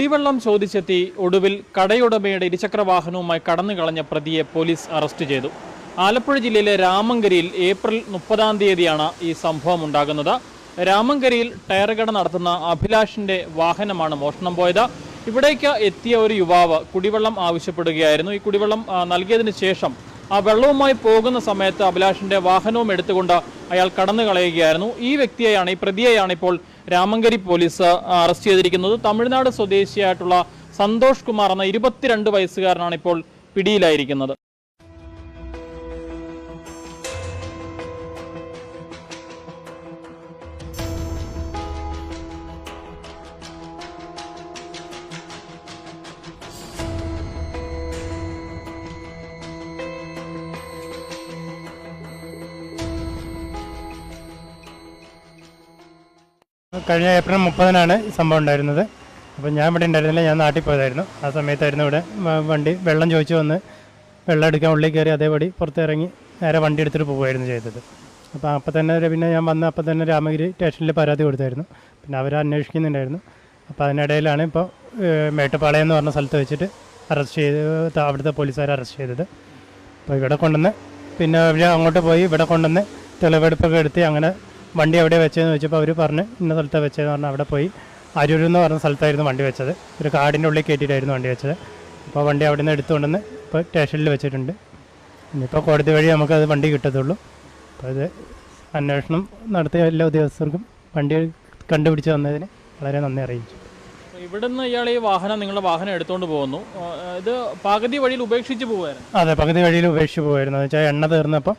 കുടിവെള്ളം ചോദിച്ചെത്തി ഒടുവിൽ കടയുടമയുടെ ഇരുചക്ര വാഹനവുമായി കടന്നു കളഞ്ഞ പ്രതിയെ പോലീസ് അറസ്റ്റ് ചെയ്തു. ആലപ്പുഴ ജില്ലയിലെ രാമങ്കരിയിൽ ഏപ്രിൽ മുപ്പതാം തീയതിയാണ് ഈ സംഭവം ഉണ്ടാകുന്നത്. രാമങ്കരിയിൽ ടയർ കട നടത്തുന്ന അഭിലാഷിന്റെ വാഹനമാണ് മോഷണം പോയത്. ഇവിടേക്ക് എത്തിയ ഒരു യുവാവ് കുടിവെള്ളം ആവശ്യപ്പെടുകയായിരുന്നു. ഈ കുടിവെള്ളം നൽകിയതിന് ശേഷം ആ വെള്ളവുമായി പോകുന്ന സമയത്ത് അഭിലാഷിന്റെ വാഹനവും എടുത്തുകൊണ്ട് അയാൾ കടന്നു കളയുകയായിരുന്നു. ഈ വ്യക്തിയെയാണ് ഈ പ്രതിയെയാണ് ഇപ്പോൾ രാമങ്കരി പോലീസ് അറസ്റ്റ് ചെയ്തിരിക്കുന്നത്. തമിഴ്നാട് സ്വദേശിയായിട്ടുള്ള സന്തോഷ് കുമാർ എന്ന ഇരുപത്തിരണ്ട് വയസ്സുകാരനാണ് ഇപ്പോൾ പിടിയിലായിരിക്കുന്നത്. കഴിഞ്ഞ ഏപ്രിൽ മുപ്പതിനാണ് ഈ സംഭവം ഉണ്ടായിരുന്നത്. അപ്പോൾ ഞാൻ ഇവിടെ ഉണ്ടായിരുന്നില്ല ഞാൻ നാട്ടിൽ പോയതായിരുന്നു. ആ സമയത്തായിരുന്നു ഇവിടെ വണ്ടി വെള്ളം ചോദിച്ചു വന്ന് വെള്ളം എടുക്കാൻ ഉള്ളിൽ കയറി അതേപടി പുറത്തിറങ്ങി നേരെ വണ്ടി എടുത്തിട്ട് പോവുമായിരുന്നു ചെയ്തത്. അപ്പോൾ അപ്പം തന്നെ പിന്നെ ഞാൻ വന്ന അപ്പം തന്നെ രാമഗിരി സ്റ്റേഷനിൽ പരാതി കൊടുത്തായിരുന്നു. പിന്നെ അവർ അന്വേഷിക്കുന്നുണ്ടായിരുന്നു. അപ്പോൾ അതിനിടയിലാണ് ഇപ്പോൾ മേട്ടുപാളയം എന്ന് പറഞ്ഞ സ്ഥലത്ത് വെച്ചിട്ട് അറസ്റ്റ് ചെയ്ത് അവിടുത്തെ പോലീസുകാർ അറസ്റ്റ് ചെയ്തത്. അപ്പോൾ ഇവിടെ കൊണ്ടുവന്ന് പിന്നെ അവർ അങ്ങോട്ട് പോയി ഇവിടെ കൊണ്ടുവന്ന് തെളിവെടുപ്പൊക്കെ എടുത്ത് അങ്ങനെ വണ്ടി എവിടെ വെച്ചതെന്ന് ചോദിച്ചപ്പോൾ അവർ പറഞ്ഞ് ഇന്ന സ്ഥലത്താണ് വെച്ചതെന്ന് പറഞ്ഞാൽ അവിടെ പോയി. അരൂർ എന്ന് പറഞ്ഞ സ്ഥലത്തായിരുന്നു വണ്ടി വെച്ചത്. ഒരു കാടിന്റെ ഉള്ളിൽ കയറ്റിയിട്ടായിരുന്നു വണ്ടി വെച്ചത്. അപ്പോൾ വണ്ടി അവിടെ നിന്ന് എടുത്തുകൊണ്ടെന്ന് ഇപ്പോൾ സ്റ്റേഷനിൽ വെച്ചിട്ടുണ്ട്. ഇനിയിപ്പോൾ കോടതി വഴി നമുക്കത് വണ്ടി കിട്ടത്തുള്ളൂ. അപ്പോൾ അത് അന്വേഷണം നടത്തിയ എല്ലാ ഉദ്യോഗസ്ഥർക്കും വണ്ടി കണ്ടുപിടിച്ച് തന്നതിന് വളരെ നന്ദി അറിയിച്ചു. ഇവിടുന്ന് ഇയാൾ ഈ വാഹനം നിങ്ങളുടെ വാഹനം എടുത്തുകൊണ്ട് പോകുന്നു. ഇത് പകുതി വഴിയിൽ ഉപേക്ഷിച്ച് പോകുമായിരുന്നു അതെ പകുതി വഴിയിൽ ഉപേക്ഷിച്ച് പോകുമായിരുന്നു എന്ന് വെച്ചാൽ എണ്ണ തീർന്നപ്പോൾ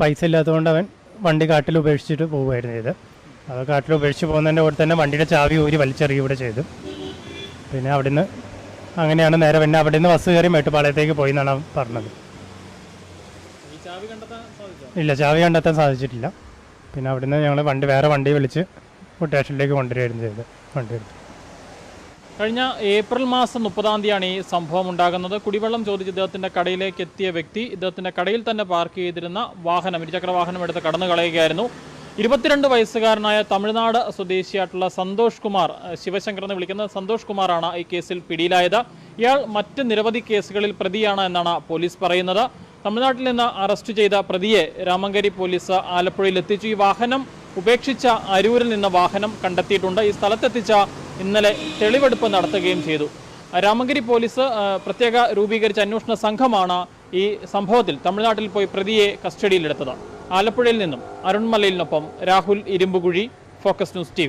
പൈസ ഇല്ലാത്തതുകൊണ്ട് അവൻ വണ്ടി കാട്ടിൽ ഉപേക്ഷിച്ചിട്ട് പോകുമായിരുന്നു ഇത്. അത് കാട്ടിൽ ഉപേക്ഷിച്ച് പോകുന്നതിന്റെ കൂടെ തന്നെ വണ്ടിയുടെ ചാവി ഊരി വലിച്ചെറിയും ഇവിടെ ചെയ്തു. പിന്നെ അവിടുന്ന് അങ്ങനെയാണ് നേരെ പിന്നെ അവിടെ നിന്ന് ബസ് കയറി മേട്ടുപാളയത്തേക്ക് പോയി എന്നാണ് പറഞ്ഞത്. ഇല്ല ചാവി കണ്ടെത്താൻ സാധിച്ചിട്ടില്ല. പിന്നെ അവിടുന്ന് ഞങ്ങൾ വണ്ടി വേറെ വണ്ടി വിളിച്ച് സ്റ്റേഷനിലേക്ക് കൊണ്ടുവരികയായിരുന്നു ചെയ്ത് വണ്ടി എടുത്ത്. കഴിഞ്ഞ ഏപ്രിൽ മാസം മുപ്പതാം തീയതിയാണ് ഈ സംഭവം ഉണ്ടാകുന്നത്. കുടിവെള്ളം ചോദിച്ച് ഇദ്ദേഹത്തിന്റെ കടയിലേക്ക് എത്തിയ വ്യക്തി ഇദ്ദേഹത്തിന്റെ കടയിൽ തന്നെ പാർക്ക് ചെയ്തിരുന്ന വാഹനം ഇരുചക്ര വാഹനം എടുത്ത് കടന്നു കളയുകയായിരുന്നു. ഇരുപത്തിരണ്ട് വയസ്സുകാരനായ തമിഴ്നാട് സ്വദേശിയായിട്ടുള്ള സന്തോഷ് കുമാർ ശിവശങ്കർ എന്ന് വിളിക്കുന്ന സന്തോഷ് കുമാറാണ് ഈ കേസിൽ പിടിയിലായത്. ഇയാൾ മറ്റ് നിരവധി കേസുകളിൽ പ്രതിയാണ് എന്നാണ് പോലീസ് പറയുന്നത്. തമിഴ്നാട്ടിൽ നിന്ന് അറസ്റ്റ് ചെയ്ത പ്രതിയെ രാമങ്കരി പോലീസ് ആലപ്പുഴയിൽ എത്തിച്ചു. ഈ വാഹനം ഉപേക്ഷിച്ച അരൂരിൽ നിന്ന് വാഹനം കണ്ടെത്തിയിട്ടുണ്ട്. ഈ സ്ഥലത്തെത്തിച്ച ഇന്നലെ തെളിവെടുപ്പ് നടത്തുകയും ചെയ്തു. രാമഗിരി പോലീസ് പ്രത്യേക രൂപീകരിച്ച അന്വേഷണ സംഘമാണ് ഈ സംഭവത്തിൽ തമിഴ്നാട്ടിൽ പോയി പ്രതിയെ കസ്റ്റഡിയിലെടുത്തത്. ആലപ്പുഴയിൽ നിന്നും അരുൺമലയിലിനൊപ്പം Rahul Irumbukuzhi focus news T